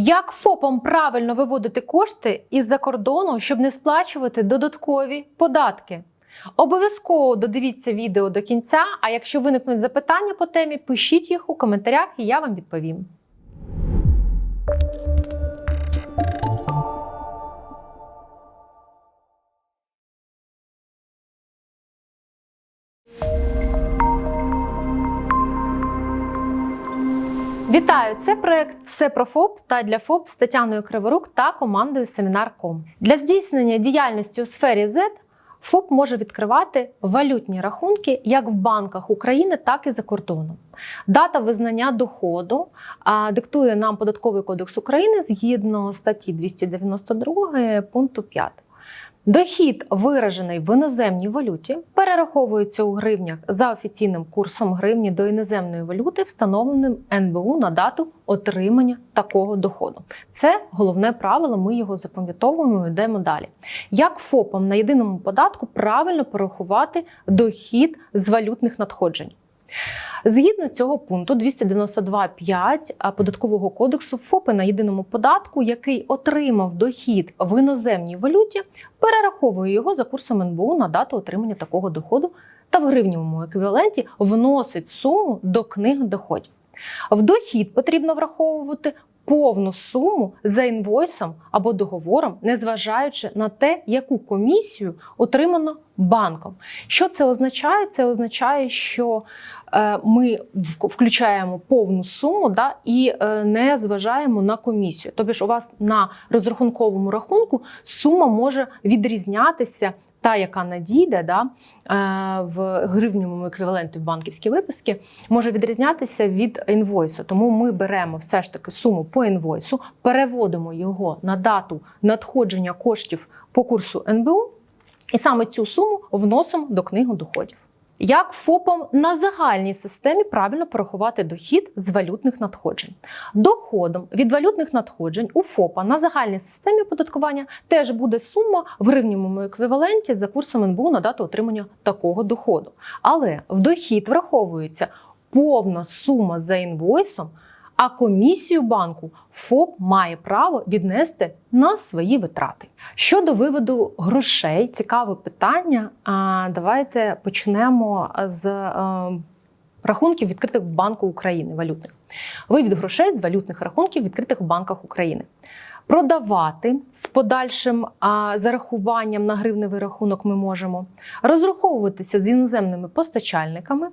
Як ФОПам правильно виводити кошти із-за кордону, щоб не сплачувати додаткові податки? Обов'язково додивіться відео до кінця. А якщо виникнуть запитання по темі, пишіть їх у коментарях, і я вам відповім. Вітаю! Це проект Все про ФОП та для ФОП з Тетяною Криворук та командою Семінар.ком. Для здійснення діяльності у сфері Z ФОП може відкривати валютні рахунки як в банках України, так і за кордоном. Дата визнання доходу диктує нам Податковий кодекс України згідно статті 292 пункту 5. Дохід, виражений в іноземній валюті, перераховується у гривнях за офіційним курсом гривні до іноземної валюти, встановленим НБУ на дату отримання такого доходу. Це головне правило. Ми його запам'ятовуємо. і Йдемо далі. Як ФОПам на єдиному податку правильно порахувати дохід з валютних надходжень? Згідно цього пункту 292.5 податкового кодексу, ФОПи на єдиному податку, який отримав дохід в іноземній валюті, перераховує його за курсом НБУ на дату отримання такого доходу та в гривнівому еквіваленті вносить суму до книг доходів. В дохід потрібно враховувати повну суму за інвойсом або договором, незважаючи на те, яку комісію отримано банком. Що це означає? Це означає, що е, ми включаємо повну суму да, і е, не зважаємо на комісію. Тобто у вас на розрахунковому рахунку сума може відрізнятися. Та, яка надійде да, е, в гривньовому еквіваленті в банківські виписки, може відрізнятися від інвойсу. Тому ми беремо все ж таки суму по інвойсу, переводимо його на дату надходження коштів по курсу НБУ, і саме цю суму вносимо до книги доходів. Як ФОПом на загальній системі правильно порахувати дохід з валютних надходжень? Доходом від валютних надходжень у ФОПа на загальній системі оподаткування теж буде сума в гривнівому еквіваленті за курсом НБУ на дату отримання такого доходу. Але в дохід враховується повна сума за інвойсом, а комісію банку ФОП має право віднести на свої витрати. Щодо виводу грошей, цікаве питання. Давайте почнемо з е, рахунків відкритих в Банку України валютних. Вивід грошей з валютних рахунків відкритих в банках України. Продавати з подальшим а, зарахуванням на гривневий рахунок ми можемо розраховуватися з іноземними постачальниками.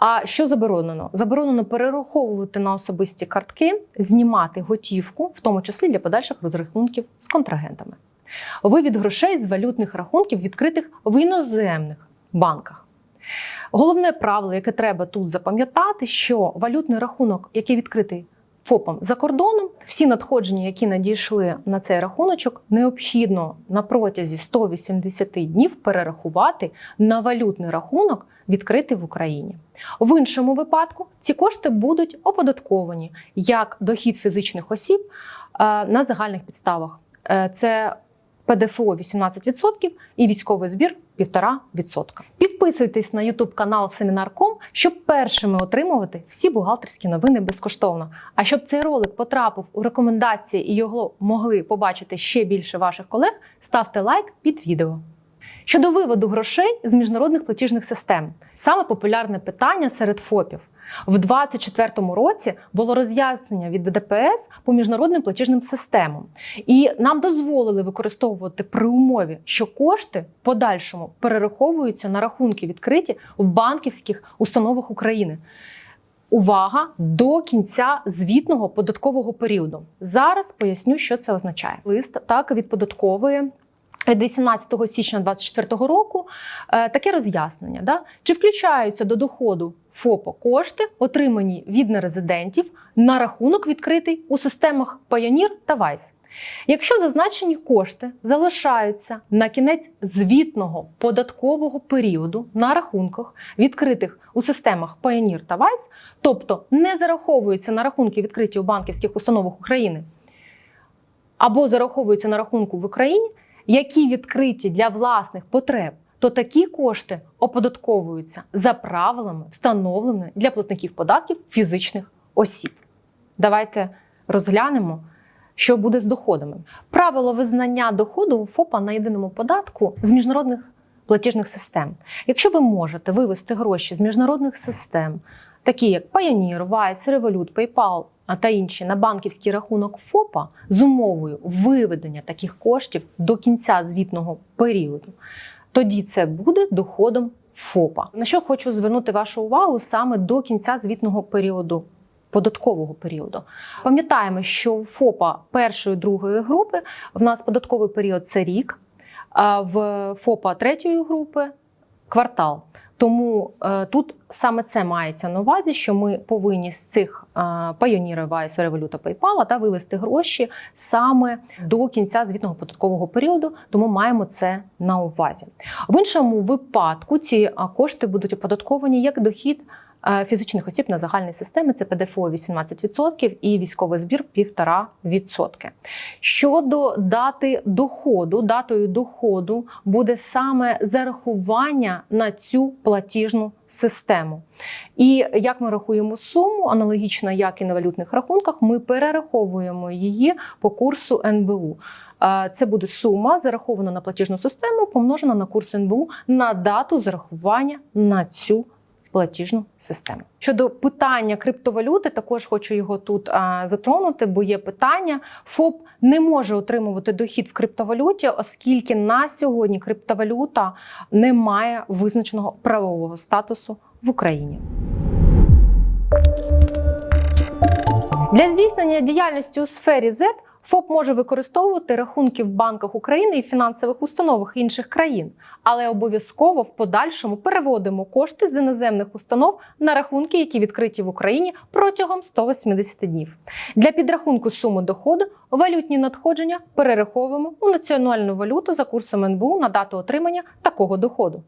А що заборонено? Заборонено перераховувати на особисті картки, знімати готівку, в тому числі для подальших розрахунків з контрагентами. Вивід грошей з валютних рахунків, відкритих в іноземних банках. Головне правило, яке треба тут запам'ятати, що валютний рахунок, який відкритий ФОПом за кордоном, всі надходження, які надійшли на цей рахуночок, необхідно на протязі 180 днів перерахувати на валютний рахунок, відкритий в Україні. В іншому випадку ці кошти будуть оподатковані як дохід фізичних осіб е, на загальних підставах. Е, Це ПДФО 18% і військовий збір 1,5%. Підписуйтесь на YouTube канал Семінар.ком, щоб першими отримувати всі бухгалтерські новини безкоштовно. А щоб цей ролик потрапив у рекомендації і його могли побачити ще більше ваших колег, ставте лайк під відео. Щодо виводу грошей з міжнародних платіжних систем, саме популярне питання серед ФОПів. В 2024 році було роз'яснення від ДПС по міжнародним платіжним системам, і нам дозволили використовувати при умові, що кошти в подальшому перераховуються на рахунки відкриті в банківських установах України. Увага до кінця звітного податкового періоду. Зараз поясню, що це означає. Лист так від податкової від 18 січня 2024 року е, таке роз'яснення. Да? Чи включаються до доходу ФОПа кошти, отримані від нерезидентів на рахунок відкритий у системах Payoneer та Wise? Якщо зазначені кошти залишаються на кінець звітного податкового періоду на рахунках, відкритих у системах Payoneer та Wise, тобто не зараховуються на рахунки, відкриті у банківських установах України, або зараховуються на рахунку в Україні, які відкриті для власних потреб, то такі кошти оподатковуються за правилами, встановленими для платників податків фізичних осіб. Давайте розглянемо, що буде з доходами. Правило визнання доходу у ФОПа на єдиному податку з міжнародних платіжних систем. Якщо ви можете вивести гроші з міжнародних систем, такі як Payoneer, Wise, Revolut, PayPal та інші на банківський рахунок ФОПа з умовою виведення таких коштів до кінця звітного періоду, тоді це буде доходом ФОПа. На що хочу звернути вашу увагу саме до кінця звітного періоду. Податкового періоду пам'ятаємо, що в ФОПа першої другої групи в нас податковий період це рік, а в ФОПа третьої групи квартал. Тому е, тут саме це мається на увазі, що ми повинні з цих е, Payoneer, Wise, Revolut, PayPal та вивести гроші саме до кінця звітного податкового періоду, тому маємо це на увазі. В іншому випадку ці е, кошти будуть оподатковані як дохід е, фізичних осіб на загальній системі. Це ПДФО 18% і військовий збір 1,5%. Щодо дати доходу, датою доходу буде саме зарахування на цю платіжну систему. І як ми рахуємо суму, аналогічно як і на валютних рахунках, ми перераховуємо її по курсу НБУ. Е, Це буде сума, зарахована на платіжну систему, помножена на курс НБУ на дату зарахування на цю платіжну систему. Щодо питання криптовалюти, також хочу його тут а, затронути, бо є питання. ФОП не може отримувати дохід в криптовалюті, оскільки на сьогодні криптовалюта не має визначеного правового статусу в Україні. Для здійснення діяльності у сфері Z ФОП може використовувати рахунки в банках України і фінансових установах інших країн, але обов'язково в подальшому переводимо кошти з іноземних установ на рахунки, які відкриті в Україні протягом 180 днів. Для підрахунку суми доходу валютні надходження перераховуємо у національну валюту за курсом НБУ на дату отримання такого доходу.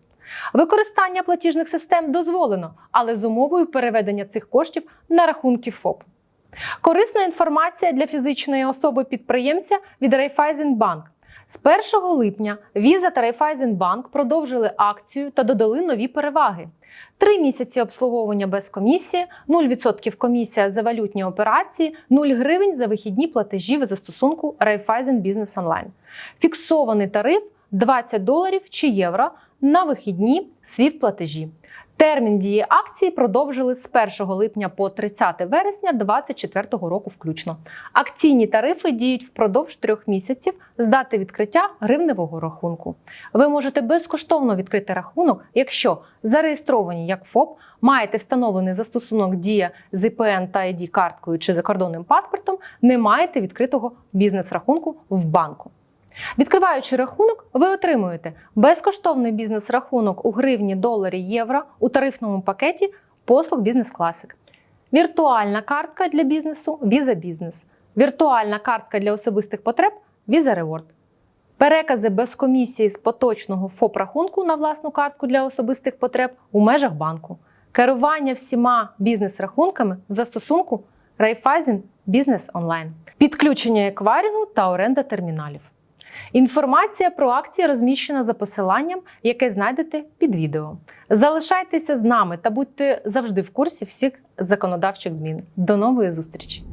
Використання платіжних систем дозволено, але з умовою переведення цих коштів на рахунки ФОП. Корисна інформація для фізичної особи-підприємця від Raiffeisenbank. З 1 липня Visa та Raiffeisenbank продовжили акцію та додали нові переваги. Три місяці обслуговування без комісії, 0% комісія за валютні операції, 0 гривень за вихідні платежі в застосунку Raiffeisen Business Online. Фіксований тариф 20 доларів чи євро на вихідні світ платежі. Термін дії акції продовжили з 1 липня по 30 вересня 2024 року включно. Акційні тарифи діють впродовж трьох місяців з дати відкриття гривневого рахунку. Ви можете безкоштовно відкрити рахунок, якщо зареєстровані як ФОП, маєте встановлений застосунок Дія з ІПН та id карткою чи закордонним паспортом, не маєте відкритого бізнес-рахунку в банку. Відкриваючи рахунок, ви отримуєте безкоштовний бізнес-рахунок у гривні, доларі, євро у тарифному пакеті послуг Бізнес Класик, віртуальна картка для бізнесу Visa Business, віртуальна картка для особистих потреб Visa Reward, перекази без комісії з поточного ФОП-рахунку на власну картку для особистих потреб у межах банку, керування всіма бізнес-рахунками в застосунку Raiffeisen Business Online, підключення еквайрингу та оренда терміналів. Інформація про акції розміщена за посиланням, яке знайдете під відео. Залишайтеся з нами та будьте завжди в курсі всіх законодавчих змін. До нової зустрічі!